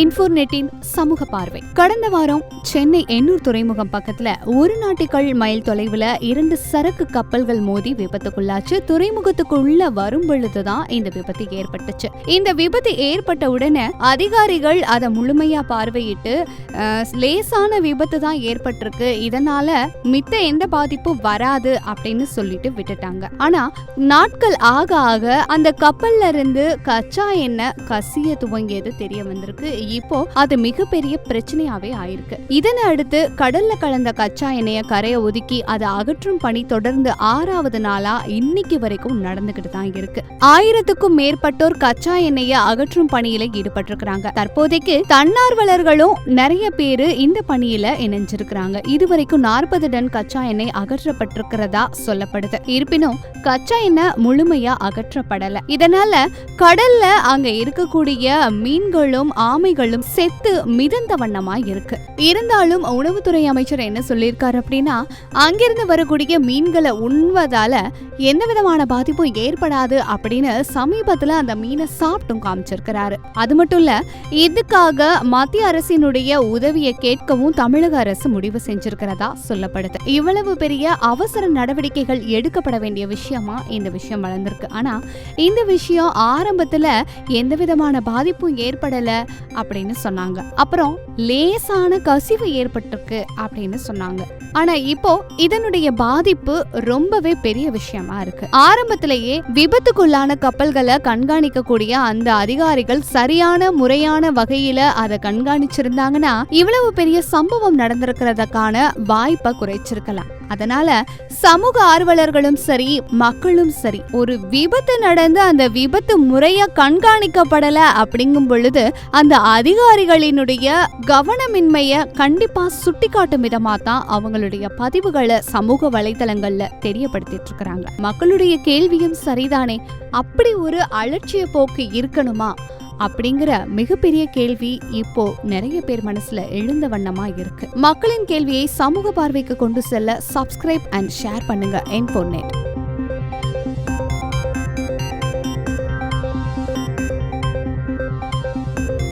இன்ஃபோர்நெட்டின் சமூக பார்வை. கடந்த வாரம் சென்னை எண்ணூர் துறைமுகம் பக்கத்துல ஒரு நாட்டுக்கள் மைல் தொலைவுல இரண்டு சரக்கு கப்பல்கள் மோதி விபத்துக்குள்ளாச்சு. துறைமுகத்துக்குள்ள வரும் பொழுதுதான் இந்த விபத்து ஏற்பட்டுச்சு. இந்த விபத்து ஏற்பட்ட உடனே அதிகாரிகள் அதை முழுமையா பார்வையிட்டு லேசான விபத்து தான் ஏற்பட்டிருக்கு. இதனால மித்த எந்த பாதிப்பும் வராது அப்படின்னு சொல்லிட்டு விட்டுட்டாங்க. ஆனா நாட்கள் ஆக ஆக அந்த கப்பல்ல இருந்து கச்சா எண்ணெய் கசிய துவங்கியது தெரிய வந்திருக்கு. இப்போ அது மிகப்பெரிய பிரச்சனையாவே ஆயிருக்கு. இதனை அடுத்து கடல்ல கலந்த கச்சா எண்ணெய கரையை ஒதுக்கி அதை அகற்றும் பணி தொடர்ந்து ஆறாவது நாளா இன்னைக்கு வரைக்கும் நடந்துகிட்டு தான் இருக்கு. ஆயிரத்துக்கும் மேற்பட்டோர் கச்சா எண்ணெயை அகற்றும் பணியில ஈடுபட்டிருக்கிறாங்க. தற்போதைக்கு தன்னார்வலர்களும் நிறைய பேரு இந்த பணியில இணைஞ்சிருக்கிறாங்க. இதுவரைக்கும் நாற்பது டன் கச்சா எண்ணெய் அகற்றப்பட்டிருக்கிறதா சொல்லப்படுது. இருப்பினும் கச்சா எண்ணெய் முழுமையா அகற்றப்படல. இதனால கடல்ல அங்க இருக்கக்கூடிய மீன்களும் ஆமை ஆமைகளும் செத்து மிதந்த வண்ணமா இருக்கு. இருந்தாலும் உணவுத்துறை அமைச்சர் என்ன சொல்லியிருக்காரு அப்படின்னா அங்கிருந்து வரக்கூடிய மீன்களை உண்வதால எந்த விதமான பாதிப்பும் ஏற்படாது அப்படின்னு சமீபத்துல அந்த மீனை சாப்பிட்டும் காமிச்சிருக்கிறாரு. அது மட்டும் இல்ல இதுக்காக மத்திய அரசினுடைய உதவியை கேட்கவும் தமிழக அரசு முடிவு செஞ்சிருக்கிறதா சொல்லப்படுது. இவ்வளவு பெரிய அவசர நடவடிக்கைகள் எடுக்கப்பட வேண்டிய விஷயமா இந்த விஷயம் வளர்ந்திருக்கு. ஆனா இந்த விஷயம் ஆரம்பத்துல எந்த விதமான பாதிப்பும் ஏற்படல. அப்படின்னு சொன்னாங்க. அப்புறம் லேசான கசிவு ஏற்பட்டிருக்கு அப்படின்னு சொன்னாங்க. ஆனா இப்போ இதனுடைய பாதிப்பு ரொம்பவே பெரிய விஷயமா இருக்கு. ஆரம்பத்திலேயே விபத்துக்குள்ளான கப்பல்களை கண்காணிக்கக்கூடிய அந்த அதிகாரிகள் சரியான முறையான வகையில அதை கண்காணிச்சிருந்தாங்கன்னா இவ்வளவு பெரிய சம்பவம் நடந்திருக்கிறதுக்கான வாய்ப்பை குறைச்சிருக்கலாம். அதனால சமூக ஆர்வலர்களும் சரி மக்களும் சரி ஒரு விபத்து நடந்து அந்த விபத்து முறையா கண்காணிக்கப்படல அப்படிங்கும் பொழுது அந்த அதிகாரிகளினுடைய கவனமின்மைய கண்டிப்பா சுட்டிக்காட்டும் விதமா தான் அவங்களுடைய பதிவுகளை சமூக வலைதளங்கள்ல தெரியப்படுத்திட்டு இருக்கிறாங்க மக்களுடைய கேள்வியும் சரிதானே? அப்படி ஒரு அலட்சிய போக்கு இருக்கணுமா? அப்படிங்கிற மிகப்பெரிய கேள்வி இப்போ நிறைய பேர் மனசுல எழுந்த வண்ணமா இருக்கு. மக்களின் கேள்வியை சமூக பார்வைக்கு கொண்டு செல்ல சப்ஸ்கிரைப் அண்ட் ஷேர் பண்ணுங்க. என் பொன்னேட்